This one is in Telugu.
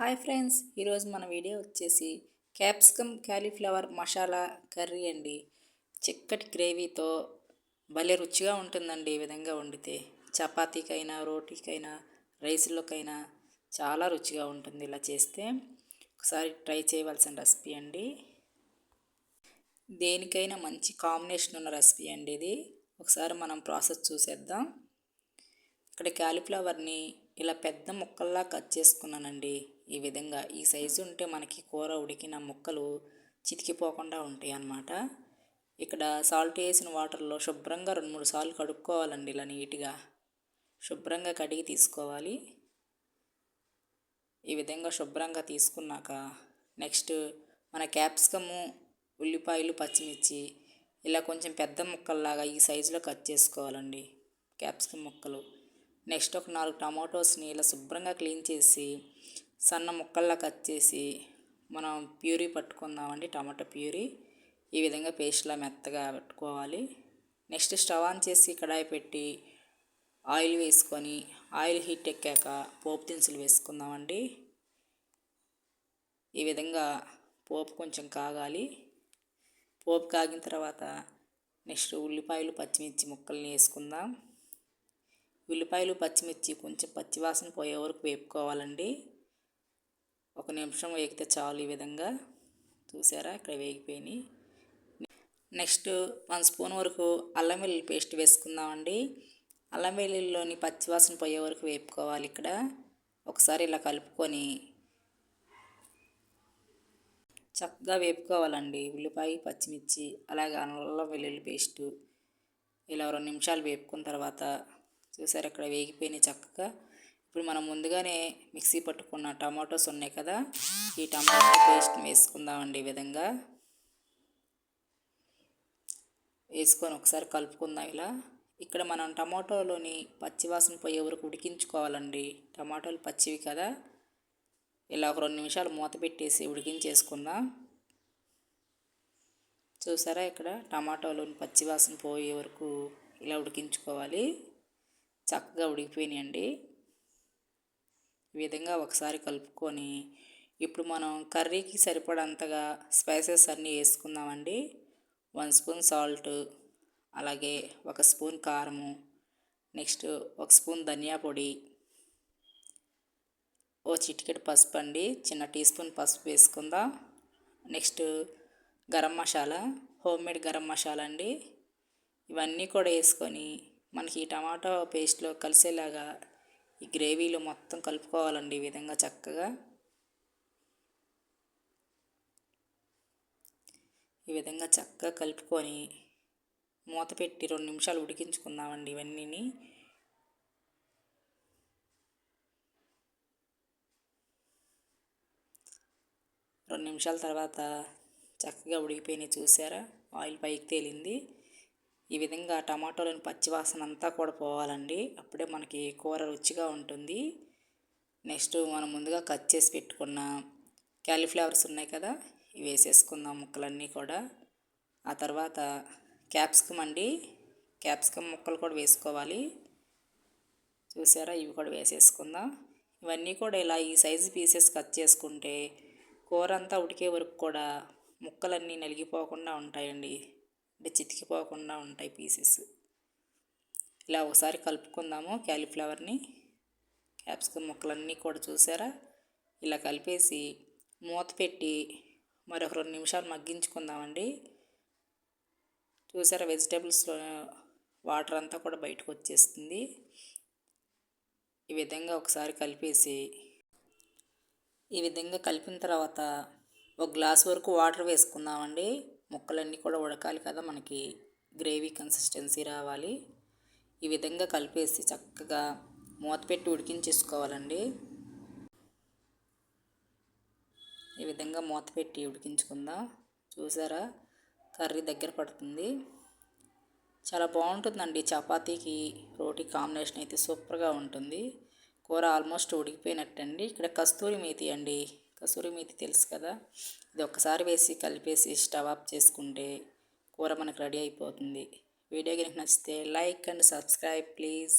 హాయ్ ఫ్రెండ్స్ ఈరోజు మన వీడియో వచ్చేసి క్యాప్సికమ్ క్యాలీఫ్లవర్ మసాలా కర్రీ అండి. చిక్కటి గ్రేవీతో భలే రుచిగా ఉంటుందండి ఈ విధంగా వండితే. చపాతీకైనా రోటీకైనా రైస్లోకైనా చాలా రుచిగా ఉంటుంది ఇలా చేస్తే. ఒకసారి ట్రై చేయవలసిన రెసిపీ అండి. దేనికైనా మంచి కాంబినేషన్ ఉన్న రెసిపీ అండి ఇది. ఒకసారి మనం ప్రాసెస్ చూసేద్దాం. ఇక్కడ క్యాలీఫ్లవర్ని ఇలా పెద్ద ముక్కల్లా కట్ చేసుకున్నానండి. ఈ విధంగా ఈ సైజు ఉంటే మనకి కూర ఉడికిన ముక్కలు చితికిపోకుండా ఉంటాయి అన్నమాట. ఇక్కడ సాల్ట్ వేసిన వాటర్లో శుభ్రంగా రెండు మూడు సార్లు కడుక్కోవాలండి ఇలా నీట్గా. శుభ్రంగా కడిగి తీసుకోవాలి. ఈ విధంగా శుభ్రంగా తీసుకున్నాక నెక్స్ట్ మన క్యాప్సికము ఉల్లిపాయలు పచ్చిమిర్చి ఇలా కొంచెం పెద్ద ముక్కల్లాగా ఈ సైజులో కట్ చేసుకోవాలండి క్యాప్సికమ్ ముక్కలు. నెక్స్ట్ ఒక నాలుగు టమాటోస్ని ఇలా శుభ్రంగా క్లీన్ చేసి సన్న ముక్కల్లా కట్ చేసి మనం ప్యూరీ పట్టుకుందామండి టమాటా ప్యూరీ. ఈ విధంగా పేస్ట్లా మెత్తగా పెట్టుకోవాలి. నెక్స్ట్ స్టవ్ ఆన్ చేసి కడాయి పెట్టి ఆయిల్ వేసుకొని ఆయిల్ హీట్ ఎక్కాక పోపు దినుసులు వేసుకుందామండి. ఈ విధంగా పోపు కొంచెం కాగాలి. పోపు కాగిన తర్వాత నెక్స్ట్ ఉల్లిపాయలు పచ్చిమిర్చి ముక్కల్ని వేసుకుందాం. ఉల్లిపాయలు పచ్చిమిర్చి కొంచెం పచ్చివాసన పోయే వరకు వేపుకోవాలండి. ఒక నిమిషం వేగితే చాలు ఈ విధంగా. చూసారా? ఇక్కడ వేగిపోయినాయి. నెక్స్ట్ వన్ స్పూన్ వరకు అల్లం వెల్లుల్లి పేస్ట్ వేసుకుందామండి. అల్లం వెల్లుల్లిలోని పచ్చివాసన పోయే వరకు వేపుకోవాలి ఇక్కడ. ఒకసారి ఇలా కలుపుకొని చక్కగా వేపుకోవాలండి. ఉల్లిపాయ పచ్చిమిర్చి అలాగే అల్లం వెల్లుల్లి పేస్టు. ఇలా రెండు నిమిషాలు వేపుకున్న తర్వాత చూసారు? అక్కడ వేగిపోయినాయి చక్కగా. ఇప్పుడు మనం ముందుగానే మిక్సీ పట్టుకున్న టమాటోస్ ఉన్నాయి కదా ఈ టమాటో పేస్ట్ వేసుకుందామండి ఈ విధంగా. వేసుకొని ఒకసారి కలుపుకుందాం ఇలా. ఇక్కడ మనం టమాటోలోని పచ్చివాసన పోయే వరకు ఉడికించుకోవాలండి. టమాటోలు పచ్చివి కదా. ఇలా ఒక రెండు నిమిషాలు మూత పెట్టేసి ఉడికించేసుకుందాం. చూసారా ఇక్కడ టమాటోలోని పచ్చివాసన పోయే వరకు ఇలా ఉడికించుకోవాలి. చక్కగా ఉడికిపోయినాయండి. విధంగా ఒకసారి కలుపుకొని ఇప్పుడు మనం కర్రీకి సరిపడంతగా స్పైసెస్ అన్నీ వేసుకుందామండి. వన్ స్పూన్ సాల్ట్ అలాగే ఒక స్పూన్ కారము నెక్స్ట్ ఒక స్పూన్ ధనియా పొడి ఓ చిటికెట్ పసుపు అండి చిన్న టీ స్పూన్ పసుపు వేసుకుందాం. Next garam masala home made garam masala అండి. ఇవన్నీ కూడా వేసుకొని మనకి టమాటో పేస్ట్లో కలిసేలాగా ఈ గ్రేవీలో మొత్తం కలుపుకోవాలండి ఈ విధంగా చక్కగా. ఈ విధంగా చక్కగా కలుపుకొని మూత పెట్టి రెండు నిమిషాలు ఉడికించుకుందామండి ఇవన్నీని. రెండు నిమిషాల తర్వాత చక్కగా ఉడికిపోయినాయి చూసారా? ఆయిల్ పైకి తేలింది. ఈ విధంగా టమాటోలోని పచ్చివాసన అంతా కూడా పోవాలండి. అప్పుడే మనకి కూర రుచిగా ఉంటుంది. నెక్స్ట్ మనం ముందుగా కట్ చేసి పెట్టుకున్న క్యాలీఫ్లవర్స్ ఉన్నాయి కదా ఇవి వేసేసుకుందాం ముక్కలన్నీ కూడా. ఆ తర్వాత క్యాప్సికమ్ అండి. క్యాప్సికమ్ ముక్కలు కూడా వేసుకోవాలి. చూసారా? ఇవి కూడా వేసేసుకుందాం. ఇవన్నీ కూడా ఇలా ఈ సైజు పీసెస్ కట్ చేసుకుంటే కూర అంతా ఉడికే వరకు కూడా ముక్కలన్నీ నలిగిపోకుండా ఉంటాయండి. అంటే చితికిపోకుండా ఉంటాయి పీసెస్. ఇలా ఒకసారి కలుపుకుందాము క్యాలీఫ్లవర్ని. క్యాప్సికమ్ ముక్కలన్నీ కూడా చూసారా? ఇలా కలిపేసి మూత పెట్టి మరొక రెండు నిమిషాలు మగ్గించుకుందామండి. చూసారా వెజిటేబుల్స్లో వాటర్ అంతా కూడా బయటకు వచ్చేస్తుంది. ఈ విధంగా ఒకసారి కలిపేసి ఈ విధంగా కలిపిన తర్వాత ఒక గ్లాస్ వరకు వాటర్ వేసుకుందామండి. ముక్కలన్నీ కూడా ఉడకాలి కదా మనకి గ్రేవీ కన్సిస్టెన్సీ రావాలి. ఈ విధంగా కలిపేసి చక్కగా మూత పెట్టి ఉడికించేసుకోవాలండి. ఈ విధంగా మూత పెట్టి ఉడికించుకుందాం. చూసారా? కర్రీ దగ్గర పడుతుంది. చాలా బాగుంటుందండి. చపాతీకి రోటీ కాంబినేషన్ అయితే సూపర్గా ఉంటుంది. కూర ఆల్మోస్ట్ ఉడికిపోయినట్టండి. ఇక్కడ కస్తూరి మేతి అండి కసూరి మేతి తెలుసు కదా? ఇది ఒక్కసారి వేసి కలిపేసి స్టవ్ ఆఫ్ చేసుకుంటే కూర మనకు రెడీ అయిపోతుంది. వీడియో కనుక నచ్చితే లైక్ అండ్ సబ్స్క్రైబ్ ప్లీజ్.